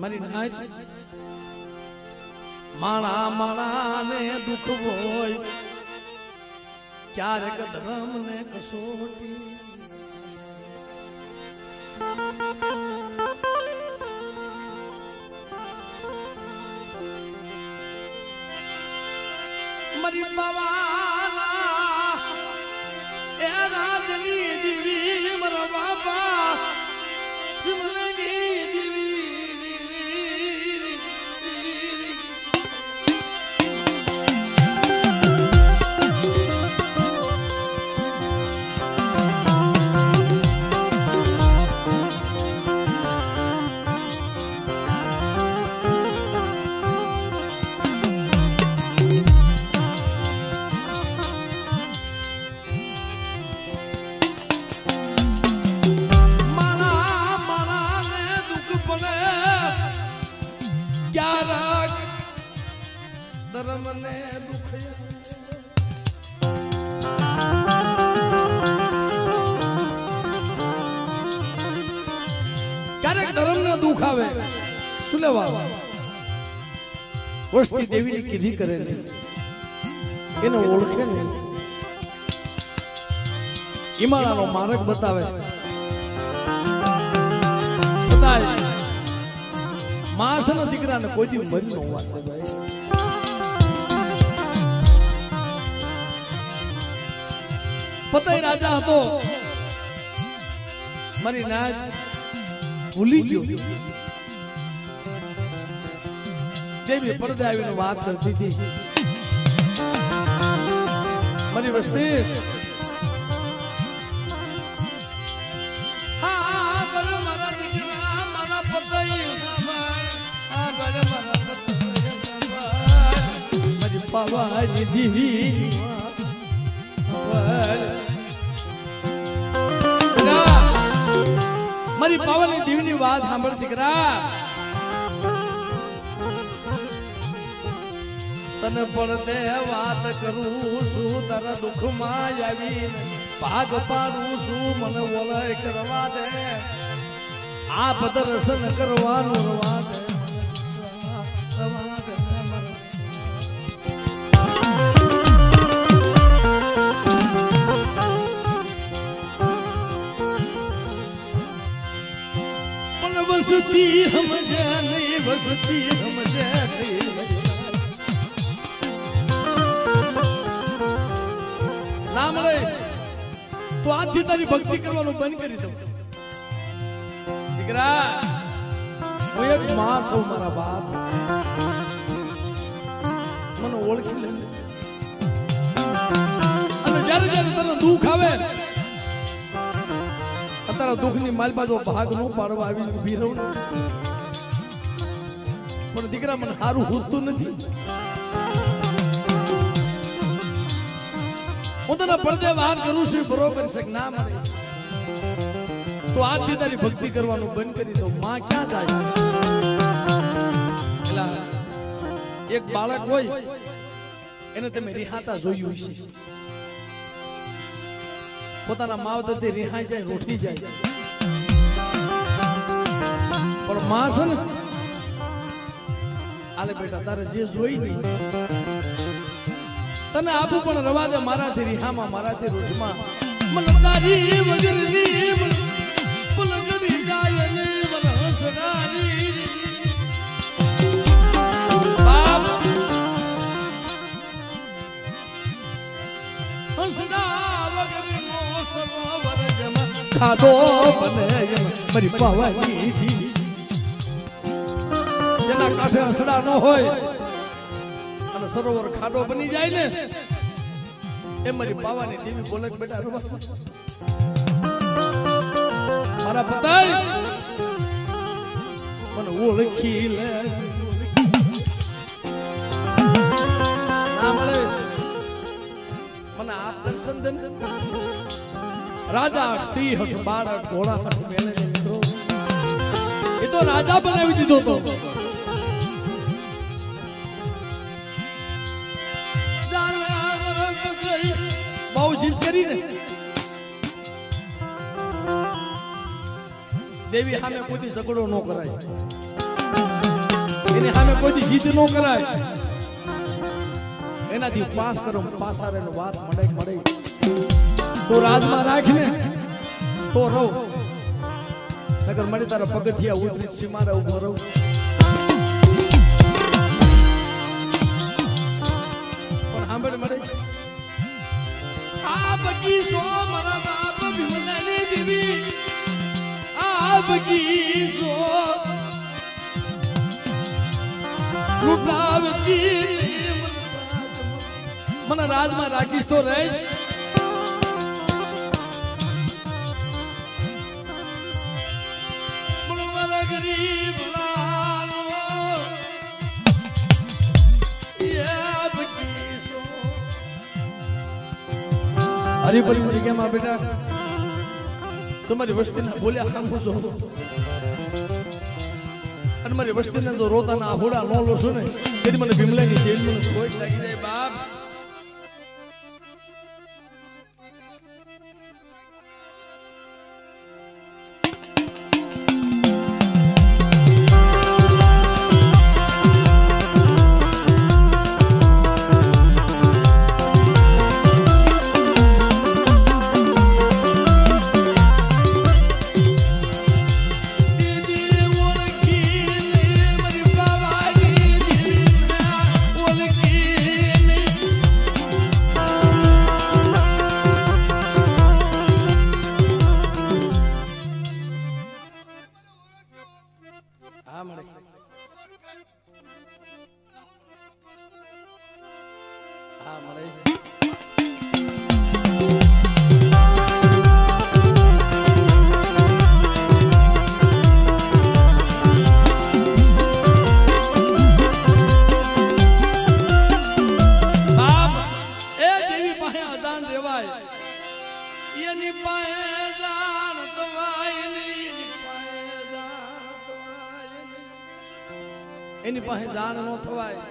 મારી નાચ માણા માણા ને દુઃખ હોય ક્યારેક ધર્મ ને કસોટી. મારી બાવાના કીધી કરેલી એને ઓળખે ને. હિમાલયનો માર્ગ બતાવે. છતાંય માણસના દીકરાને કોઈ દી મન ન વાસે ભાઈ. પતય રાજા હતો. મારી નાચ ભૂલી ગયો. દેવી પડદે આવીને વાત કરતી હતી. મારી વસ્તી. પાવાની દીવી મારી પાવાની દીવની વાત સાંભળ દીકરા. તને પણ તે વાત કરું છું તારા દુઃખમાં આવીને ભાગ પાડું છું, મને વલય કરવા દે આપ દર્શન કરવાનું રવા દે રવા હમ મને. નહીં, વસતી હમ વસતી સમજે નહીં તો આજથી તારી ભક્તિ કરવાનું બંધ કરી દઉં. દીકરા, હું એક માં છું મારા બાપ. મને ઓળખી લે. અને જ્યારે જ્યારે તને દુઃખ આવે, અત્યારે દુઃખની માલ બાજુ ભાગ નો પાડવા આવી ઊભી રહું પણ દીકરા, મને સારું હોતું નથી. હું તને પડદે કરું છું, બરોબર છે ના મળે? તો આજથી તારી ભક્તિ કરવાનું બંધ કરી દો માં ક્યાં જાય? એલા, એક બાળક હોય, એને તમે રિહાતા જોયું છે પોતાના માવતરથી રિહાઈ જાય, રોઠી જાય. પણ માં છે ને, આલે બેટા, તારે જે જોઈ નહીં. તને આપું પણ રવા દે મારાથી રિહામાં મારાથી રૂઠમાં મને તારી વગરની પુલગડી જાય ને સરોવર જમ ખાધો બને એમ મારી પાવાની દી જેના કાંઠે હસડા ન હોય સરોવર ખાડો બની જાય ને એ મારી પાવાની દેવી બોલે કે બેટા મારા પતાય મને ઓળખી લે. ના આ રાજા અષ્ટી હઠ બાળક ઘોડા હઠ એ તો રાજા બનાવી દીધો તો. કરીને દેવી સામે કોઈ ઝઘડો ન કરાય. એની સામે કોઈથી જીત ન કરાય. એનાથી પાસ કરો પાસા રે વાત મળે મળે. તો રાજમાં રાખને તો રહો. નગર મળે તારા પગથિયા ઉતરી સીમાડા ઊભો રહો. લૂંટાવતી મને રાજમાં રાખીશ તો રહીશ. ગરીબ લાલો. યા બગીચો હરિપરી જગ્યામાં બેટા? તમારી વસ્તી બોલ્યા સાંભળો છો અને મારી વસ્તીને જો રોતાના હોડા ન લો છો ને તેથી મને ભીમલાની જેલ મને કોઈ લાગી જાય બાપ. એની પાસે જાણ ન થવાય.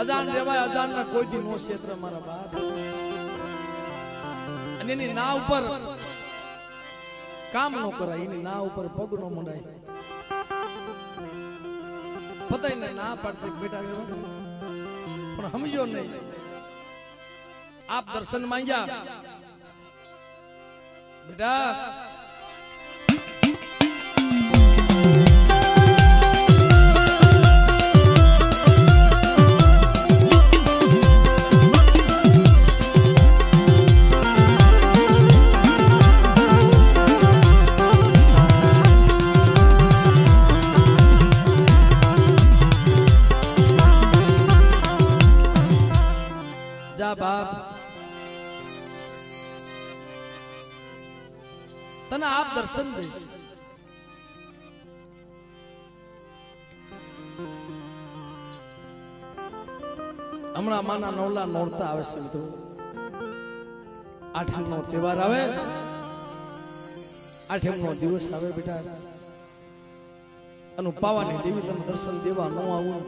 અજાણ રેવાય અજાણ ના કોઈ દી નો ક્ષેત્ર મારા બાપ. અને એની ના ઉપર કામ નો કરાય, એની ના ઉપર પગ નો મંડાય. પતાય ને ના પાડતી બેટા પણ સમજો નહીં. આપ દર્શન માંગ્યા. બેટા દર્શન દઈશ. હમણાં માના નવલા નોરતા આવે છે મિત્રો આઠમ નો તહેવાર આવે. આઠમ નો દિવસ આવે બેટા. અને પાવાની દેવી તમે દર્શન દેવા ન આવું.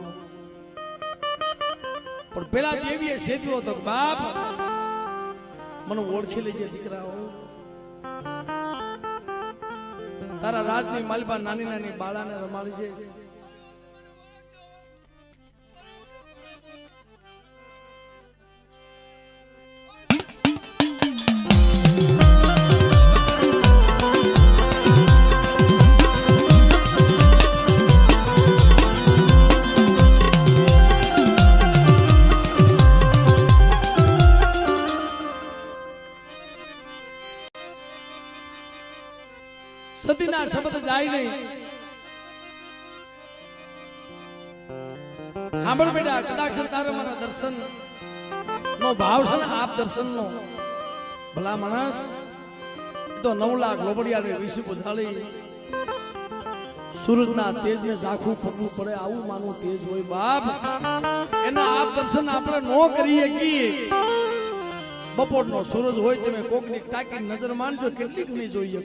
પણ પેલા દેવીએ સેચ્યો હતો બાપ, મને ઓળખી લેજે દીકરાઓ. તારા રાજની માલિબા નાની નાની બાળાને રમાડી છે. નહીં. સાંભળ બેટા, કદાચ તારે મારા દર્શન નો ભાવ છે ને, આપ દર્શન નો ભલા માણસ, તો નવ લાખ લોબડિયા વિશે બધાળી સૂરજના તેજને ઝાખું ફરવું પડે, આવું માનું તેજ હોય બાપ. એના આપ દર્શન આપણે નો કરીએ કીએ. બપોરનો સૂરજ હોય, તમે કોકની ટાકી નજર માનજો કેટલી ઘણી જોઈએ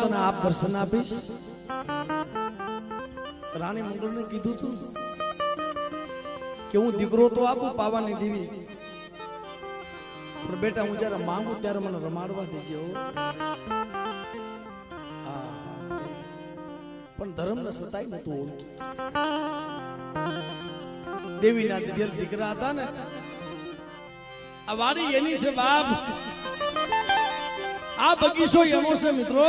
હું તને આપ દર્શન આપીશ. રાણી મંગળને કીધું તું કે હું દીકરો તો આપું પાવાની દેવી. પણ બેટા, હું જ્યારે માંગુ ત્યારે મને રમાડવા દેજે પણ ધર્મ ને સતાય નતું ઓળખી. દેવીના દિલ દીકરા હતા ને, આ વાડી એની છે બાપ. આ બગીચો એનો છે, મિત્રો.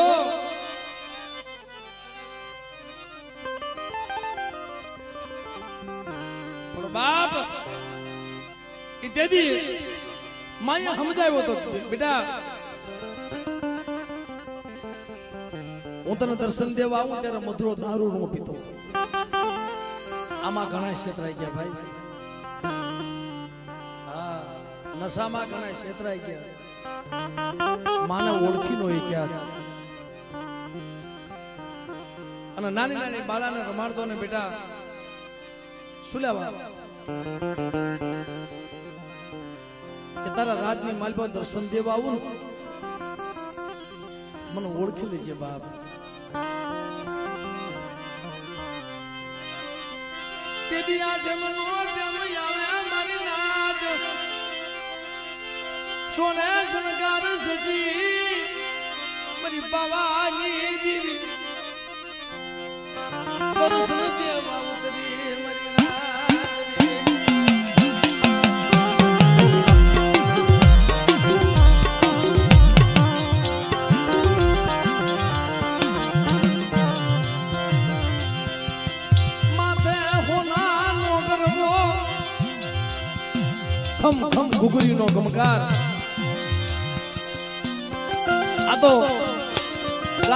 બાપ તેથી માએ સમજાવ્યો તો, બેટા. હું તને દર્શન દેવા આવું ત્યારે મધુરો દારૂ નો પીતો. આમાં ઘણા છેતરાઈ ગયા ભાઈ. હા, નશામાં ઘણા છેતરાઈ ગયા. માને ઓળખી નો એ ક્યાં અને નાની નાની બાળાને રમાડતો ને બેટા, શું લેવા? કે તારા રાજની માલ દર્શન દેવા આવું મને ઓળખી લેજે બાપ. તે દિયા જમનો સોને શણગાર સજી મારી બાવાની દીવી. દર્શન દેવા ઉતરી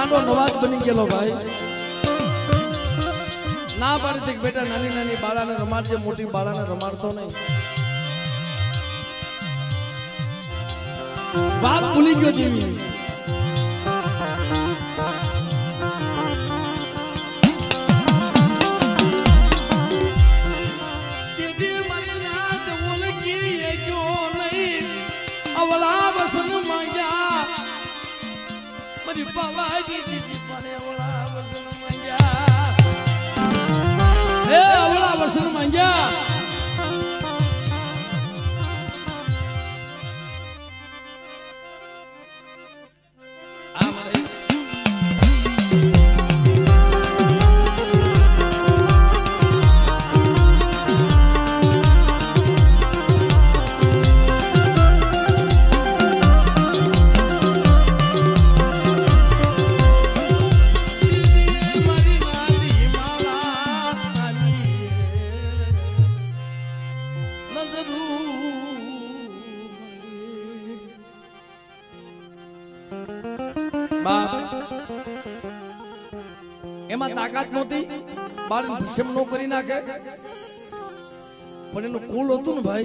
લાંડો નવાજ બની ગયેલો ભાઈ. ના પાડી બેટા, નાની નાની બાળાને રમાડજે, મોટી બાળાને રમાડતો નહીં. વાત ભૂલી ગયો દેવી didn't બાળને ભીષમ નો કરી નાખે. પણ એનું કુલ હતું ને ભાઈ?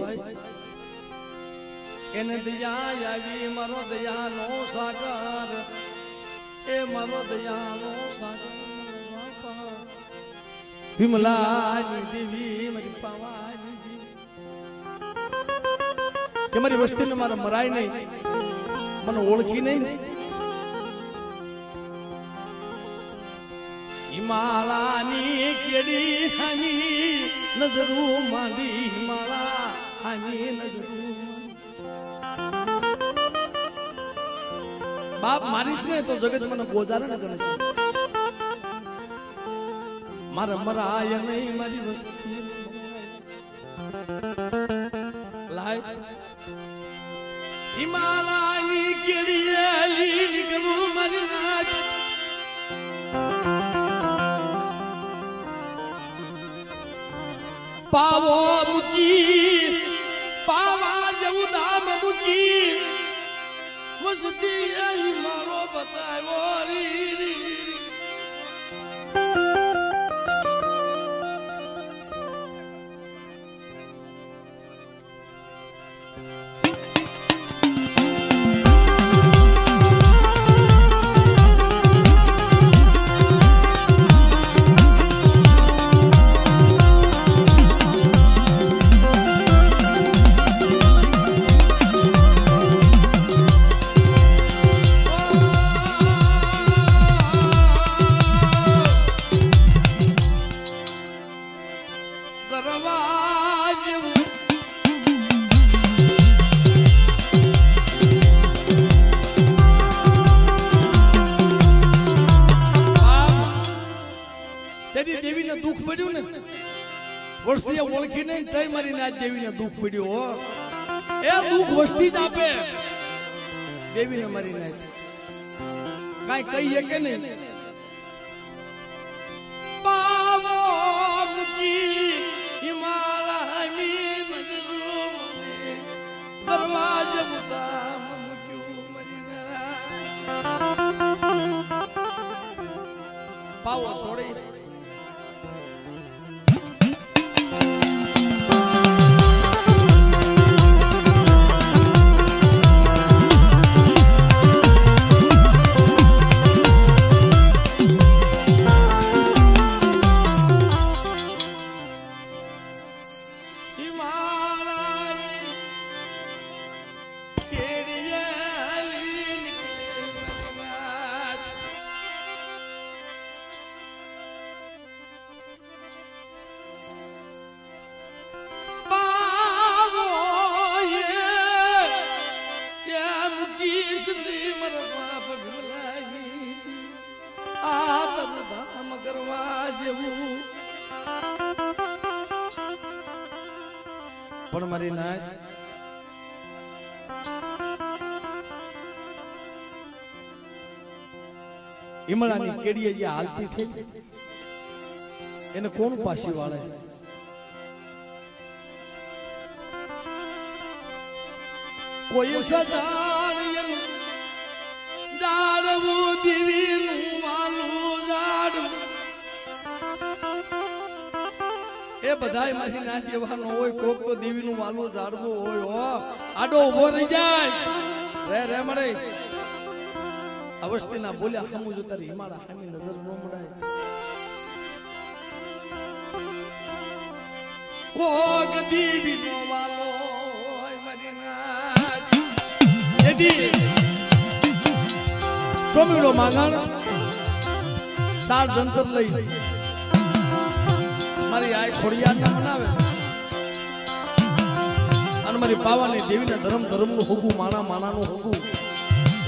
એને દયા આવી, મારો દયાનો સાગર. એ મારો દયાનો સાગર. વિમલાની દેવી મારી પાવાની દેવી. કે મારી વસ્તીને મારા મરાય નહીં. મને ઓળખી નહીં. ને હિમાલાની કેડી હાની નજરું માંડી માળા હાની નજરું બાપ મારીશ ને તો જગત મને ગોજાર ન ગણે છે. મારે મરાય નહીં મારી વસ્તી. લાય. હિમાલયની કેડી લીલી મારી પાવો મૂકી પાવા જેવું દામ મૂકી. વસતી મારો બતાવો રી દેવીને દુઃખ પડ્યું હો. એ દુઃખ વસ્તી જ આપે. દેવીને મારી નાખ. કાંઈ કહીએ કે નહીં? પાવો છોડી મારી નાય. ઈમળાની કેડીએ જે હાલતી થઈ એને કોણ પાછી વાળે? કોઈ સજાણ એનું જાડવું એ બધાયમાંથી ના જેવાનો હોય, કોક તો દેવીનું વાલું ઝાડવું હોય, હો. આડો ઊભો રહી જાય. રે રે, મળે. અવસ્થિના બોલ્યા હમું જો તારી હિમાળા હામી નજર ન મળાય કોક દેવીનો વાલો હોય, મારી. એદી સોમીડો માંગણ, સાર જંતર લઈ. મારી આ ખોડિયાર ના મનાવે. અને મારી પાવાની દેવીના ધર્મ ધર્મનું હોગું, માણા માણા નું હોગું.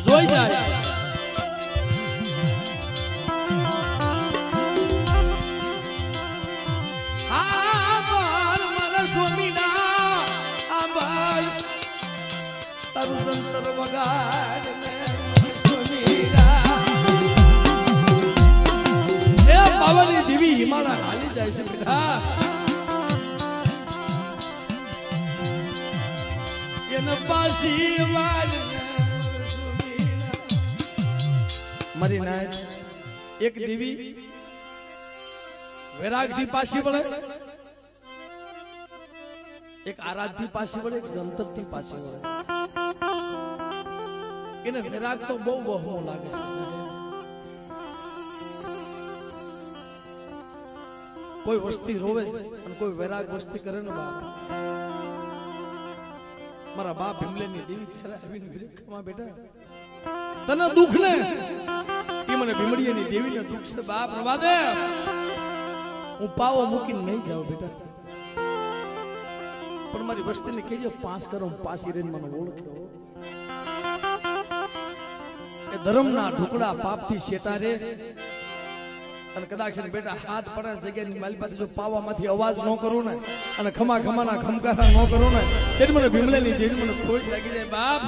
જોઈ જાય. પાવાની દેવી હિમાલય હાલી જાય છે. બેટા પાછી વાળ મારી નાય, એક દેવી વૈરાગથી પાછી વળે. એક આરાધથી પાછી વળે, એક ગંતરથી પાછી વળે. એને વૈરાગ તો બહુ બહુ લાગે છે. કોઈ વસ્તી રોવે અને કોઈ વૈરાગ વસ્તી કરે ને બાપ. મારા બાપ ભીમલેની દેવી ત્યારે આવીને વિરેખમાં બેઠા. તને દુખ ને? એ મને ભીમડીયાની દેવીને દુખ છે બાપ, રવા દે. હું પાવો મૂકીને નહીં જાઉં બેટા. પણ મારી વસ્તીને કહેજો, પાસ કરો હું પાસી રહીને મને ઓળખ્યો એ ધર્મના ઢોકળા પાપથી શેટા રે અને કદાચ બેટા હાથ પડે જગ્યાની મારી પાસે જો પાવામાંથી અવાજ ન કરું ને, અને ખમા ખમાના ખમકારા ન કરું ને તેથી મને ભીમલેની જેવી મને ખોટ લાગી જાય બાપ.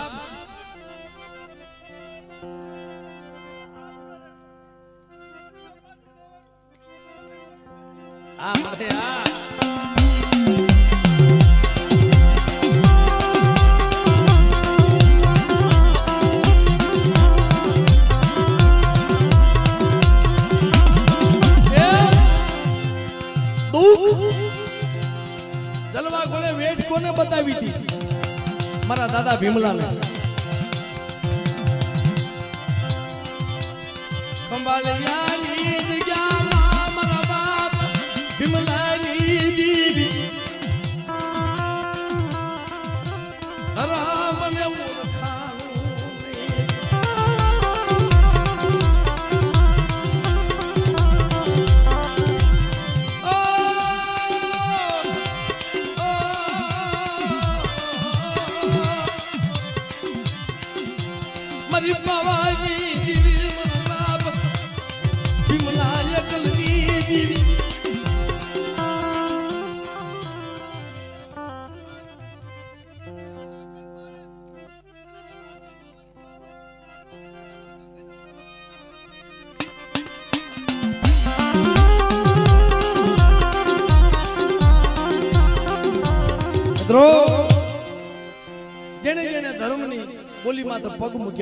જલવા કોને વેટ કોને બતાવી હતી? મારા દાદા ભીમલાને ખંભાળિયાની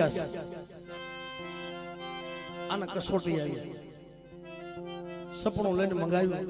છે આના કસોટી આવી. સપનું લઈને મંગાવ્યું.